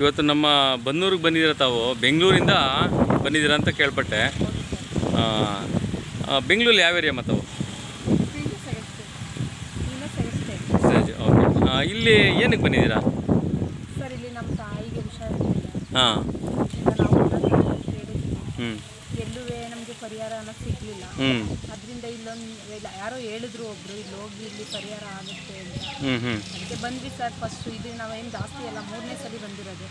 ಇವತ್ತು ನಮ್ಮ ಬನ್ನೂರಿಗೆ ಬಂದಿದ್ದೀರ ತಾವು? ಬೆಂಗಳೂರಿಂದ ಬಂದಿದ್ದೀರಾ ಅಂತ ಕೇಳ್ಪಟ್ಟೆ. ಬೆಂಗಳೂರಲ್ಲಿ ಯಾವ ಏರಿಯಾ ಮತ್ತವು? ಸರಿ ಓಕೆ. ಇಲ್ಲಿ ಏನಕ್ಕೆ ಬಂದಿದ್ದೀರಾ? ಹಾಂ. ಹ್ಞೂ ಎಲ್ಲೂ ನಮಗೆ ಪರಿಹಾರ ಅನ್ನೋದು ಸಿಗ್ಲಿಲ್ಲ. ಅದರಿಂದ ಇಲ್ಲೊಂದು ಇಲ್ಲ- ಯಾರೋ ಹೇಳಿದ್ರು ಒಬ್ರು ಇಲ್ಲಿ ಹೋಗಿ ಇಲ್ಲಿ ಪರಿಹಾರ ಆಗುತ್ತೆ ಅಂತ. ಅದಕ್ಕೆ ಬಂದ್ವಿ ಸರ್ ಫಸ್ಟ್ ಇದು ನಾವೇನ್ ಜಾಸ್ತಿ ಅಲ್ಲ ಮೂರನೇ ಸಲ ಬಂದಿರೋದು.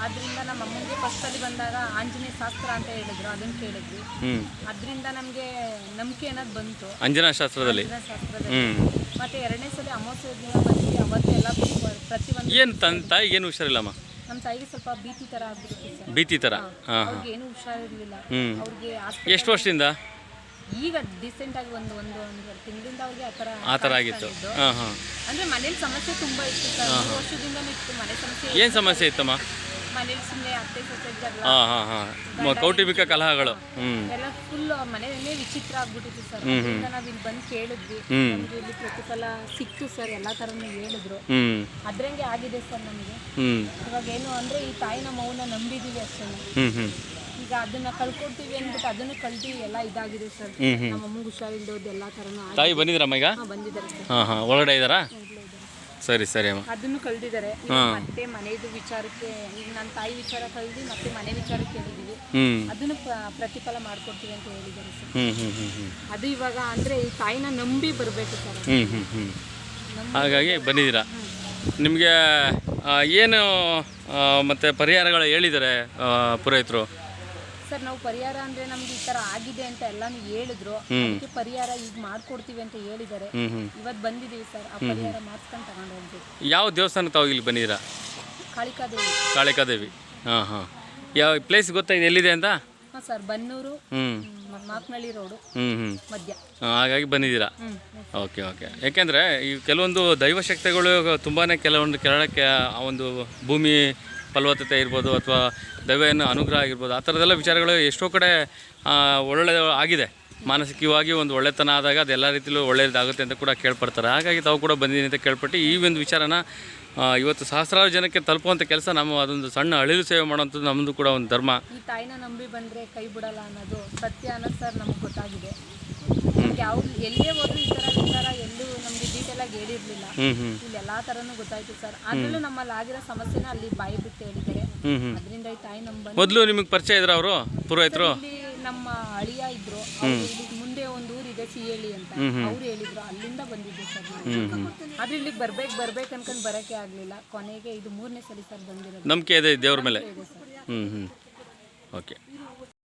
ಆದ್ರಿಂದ ನಮ್ಮ ಅಮ್ಮನಿಗೆ ಫಸ್ಟ್ ಸಲ ಬಂದಾಗ ಆಂಜನೇಯ ಶಾಸ್ತ್ರ ಅಂತ ಹೇಳಿದ್ರು ಅದನ್ನ ಕೇಳಿದ್ವಿ. ಅದರಿಂದ ನಮಗೆ ನಂಬಿಕೆ ಅನ್ನೋದು ಬಂತು. ಅಂಜನಾ ಶಾಸ್ತ್ರದಲ್ಲಿ? ಮತ್ತೆ ಎರಡನೇ ಸಲ ಅಮಾವಾಸ್ಯ ದಿನ ಬಂದ್ವಿ ಅವತ್ತೆಲ್ಲ ಪ್ರತಿಯೊಂದು ಏನು ತನ್ನ ತಾಯಿಗೆ ಏನು ಹುಷಾರಿಲ್ಲಮ್ಮ? ನಮ್ಮ ತಾಯಿಗೆ ಸ್ವಲ್ಪ ಭೀತಿ ತರ ಆಗ್ಬಿಡುತ್ತೆ ಸರ್. ಭೀತಿ ಥರ ಹಾಂ. ಹಾಂ ಅವ್ರಿಗೆ ಏನು ಹುಷಾರಿರ್ಲಿಲ್ಲ. ಹ್ಞೂ ಅವ್ರಿಗೆ ಎಷ್ಟು ವರ್ಷದಿಂದ? ಈಗ ಡಿಸೆಂಟ್ ಆಗಿ ಒಂದು ಒಂದು ಒಂದು ತಿಂಗಳಿಂದ ಅವ್ರಿಗೆ ಆ ತರ ಆ ಥರ ಆಗಿತ್ತು. ಹಾಂ ಹಾಂ. ಅಂದ್ರೆ ಮನೇಲಿ ಸಮಸ್ಯೆ ತುಂಬಾ ಇತ್ತು ಸರ್. ಮೂರು ವರ್ಷದಿಂದ ಇತ್ತು ಮನೆ ಸಮಸ್ಯೆ ಏನು ಸಮಸ್ಯೆ ಇತ್ತಮ್ಮ? ಮನೇಲಿ ಸುಮ್ಮನೆ ಅತ್ತೆ ಸೊಸೆ ಜಗಳ ಹಾಂ ಹಾಂ ಹಾಂ. ಕೌಟುಂಬಿಕ ಕಲಹಗಳು. ಹ್ಞೂ ಎಲ್ಲ ಫುಲ್ ಮನೆಯಲ್ಲೇ ವಿಚಿತ್ರ ಆಗ್ಬಿಟ್ಟಿತ್ತು ಸರ್. ಅದರಿಂದ ನಾವು ಇಲ್ಲಿ ಬಂದು ಕೇಳಿದ್ವಿ. ಇಲ್ಲಿ ಪ್ರತಿಫಲ ಸಿಕ್ತು ಸರ್ ಎಲ್ಲಾ ಥರನೂ ಹೇಳಿದ್ರು. ಹ್ಞೂ ಅದ್ರಂಗೆ ಆಗಿದೆ ಸರ್ ನಮಗೆ. ಹ್ಞೂ ಇವಾಗ ಏನು ಅಂದ್ರೆ ಈ ತಾಯಿನ ಮೌನ ನಂಬಿದೀವಿ ಅಷ್ಟೇ ಹ್ಞೂ ಹ್ಞೂ ಈಗ ಅದನ್ನ ಕಳ್ಕೊಡ್ತೀವಿ ಅಂದ್ಬಿಟ್ಟು ಅದನ್ನು ಕಳ್ದು ಎಲ್ಲಾ ಇದಾಗಿದೆ ಸರ್. ನಮ್ಮ ಅಮ್ಮಂಗೆ ಹುಷಾರಿಲ್ದೋದು ಎಲ್ಲ ಥರನೂ ತಾಯಿ ಬಂದಿದ್ರಮ್ಮ ಈಗ? ಹಾ, ಬಂದಿದ್ದಾರೆ ಸರ್. ಹಾಂ ಹಾಂ. ಒಳಗಡೆ ಇದ್ದಾರೆ. ಸರಿ ಸರಿ ಅಮ್ಮ. ಅದನ್ನು ಕಳ್ದಿದ್ದಾರೆ ಈಗ ಮತ್ತೆ ಮನೆದು ವಿಚಾರಕ್ಕೆ ಈಗ ನನ್ನ ತಾಯಿ ವಿಚಾರ ಕಳ್ದು ಮತ್ತೆ ಮನೆ ವಿಚಾರಕ್ಕೆ ಹೇಳಿದೀವಿ ಹ್ಞೂ ಅದನ್ನು ಪ್ರ- ಪ್ರತಿಫಲ ಮಾಡ್ಕೊಡ್ತೀವಿ ಅಂತ ಹೇಳಿದ್ದಾರೆ ಸರ್. ಹ್ಞೂ ಹ್ಞೂ ಹ್ಞೂ ಹ್ಞೂ ಅದು ಇವಾಗ ಅಂದ್ರೆ ಈ ತಾಯಿನ ನಂಬಿ ಬರಬೇಕು ಸರ್. ಹ್ಞೂ ಹ್ಞೂ ಹ್ಞೂ ನಂಬಿ ಹಾಗಾಗಿ ಬಂದಿದ್ದೀರಾ? ನಿಮಗೆ ಏನು ಮತ್ತೆ ಪರಿಹಾರಗಳು ಹೇಳಿದ್ದಾರೆ ಪುರೋಹಿತರು? ಸರ್ ನಾವು ಪರಿಹಾರ ಅಂದ್ರೆ ನಮ್ಗೆ ಈ ತರ ಆಗಿದೆ ಅಂತ ಎಲ್ಲಾನು ಹೇಳಿದ್ರು. ಅದಕ್ಕೆ ಪರಿಹಾರ ಈಗ ಮಾಡ್ಕೊಡ್ತೀವಿ ಅಂತ ಹೇಳಿದ್ದಾರೆ. ಇವತ್ತು ಬಂದಿದೀವಿ ಸರ್. ಆ ಪರಿಹಾರ ಮಾಡ್ಸ್ಕೊಂಡು ತಗೊಂಡು ಹೋಗ್ತೀವಿ ಯಾವ ದೇವಸ್ಥಾನ ತಾವು ಇಲ್ಲಿ ದೇವಿ ಕಾಳಿಕಾ ದೇವಿ ಹಾಂ ಹಾಂ. ಯಾವ ಪ್ಲೇಸ್ ಗೊತ್ತಾ? ಇದು ಎಲ್ಲಿದೆ ಅಂತ? ಹಾಂ ಸರ್ ಬನ್ನೂರು ಹ್ಞೂ ಮಾಕ್ನಳ್ಳಿ ರೋಡು. ಹ್ಞೂ ಹ್ಞೂ ಮಧ್ಯ. ಹಾಗಾಗಿ ಬಂದಿದ್ದೀರಾ? Okay okay. ಯಾಕೆಂದರೆ ಈ ಕೆಲವೊಂದು ದೈವಶಕ್ತಿಗಳು ತುಂಬಾ ಕೆಲವೊಂದು ಕೇರಳಕ್ಕೆ ಆ ಒಂದು ಭೂಮಿ ಫಲವತ್ತತೆ ಇರ್ಬೋದು ಅಥವಾ ದೈವನ ಅನುಗ್ರಹ ಆಗಿರ್ಬೋದು, ಆ ಥರದ್ದೆಲ್ಲ ವಿಚಾರಗಳು ಎಷ್ಟೋ ಕಡೆ ಒಳ್ಳೆ ಆಗಿದೆ. ಮಾನಸಿಕವಾಗಿ ಒಂದು ಒಳ್ಳೆತನ ಆದಾಗ ಅದೆಲ್ಲ ರೀತಿಯಲ್ಲೂ ಒಳ್ಳೆಯದಾಗುತ್ತೆ ಅಂತ ಕೂಡ ಕೇಳ್ಪಡ್ತಾರೆ. ಹಾಗಾಗಿ ತಾವು ಕೂಡ ಬಂದಿದ್ದೀನಿ ಅಂತ ಕೇಳ್ಪಟ್ಟು ಈ ಒಂದು ವಿಚಾರನ ಇವತ್ತು ಸಹಸ್ರಾರು ಜನಕ್ಕೆ ತಲುಪುವಂಥ ಕೆಲಸ ನಮ್ಮ ಅದೊಂದು ಸಣ್ಣ ಅಳಿಲು ಸೇವೆ ಮಾಡುವಂಥದ್ದು ನಮ್ಮದು ಕೂಡ ಒಂದು ಧರ್ಮ. ಈ ತಾಯಿನ ನಂಬಿ ಬಂದರೆ ಕೈ ಬಿಡಲ್ಲ ಅನ್ನೋದು ಸತ್ಯ ಅನ್ನೋದು ಸರ್ ನಮ್ಗೆ ಗೊತ್ತಾಗಿದೆ. ಯಾವ ಎಲ್ಲೇ ಹೋದ್ರು ಈ ತರ ವಿಚಾರ ಎಲ್ಲೂ ನಮ್ಗೆ ಡೀಟೇಲ್ ಆಗಿ ಹೇಳಿರ್ಲಿಲ್ಲ. ಇಲ್ಲಿ ಎಲ್ಲಾ ಥರನೂ ಗೊತ್ತಾಯ್ತು ಸರ್. ಅದ್ರಲ್ಲೂ ನಮ್ಮಲ್ಲಿ ಆಗಿರೋ ಸಮಸ್ಯೆನ ಅಲ್ಲಿ ಬಾಯಿ ಬಿಟ್ಟು ಹೇಳಿದ್ದಾರೆ. ಅದರಿಂದ ಈ ತಾಯಿ ನಮ್ಮ ಬಂದು ಮೊದಲು ನಿಮಗೆ ಪರಿಚಯ ಇದ್ರ ಅವರು ಪುರೋಹಿತರು? ಇಲ್ಲಿ ನಮ್ಮ ಅಳಿಯ ಇದ್ರು. ಅವ್ರು ಇಲ್ಲಿ ಮುಂದೆ ಒಂದು ಊರಿದೆ ಸಿಹೇಳಿ ಅಂತ. ಅವ್ರು ಹೇಳಿದ್ರು ಅಲ್ಲಿಂದ ಬಂದಿದ್ದೆ ಸರ್. ಆದ್ರೆ ಇಲ್ಲಿಗೆ ಬರ್ಬೇಕು ಬರ್ಬೇಕು ಅನ್ಕೊಂಡ್ ಬರಕ್ಕೆ ಆಗ್ಲಿಲ್ಲ. ಕೊನೆಗೆ ಇದು ಮೂರನೇ ಸಲ ಸರ್ ಬಂದಿರೋದು. ನಂಬಿಕೆ ಇದೆ ದೇವ್ರ ಮೇಲೆ. ಹ್ಮ್ ಹ್ಞೂ ಹ್ಞೂ ಓಕೆ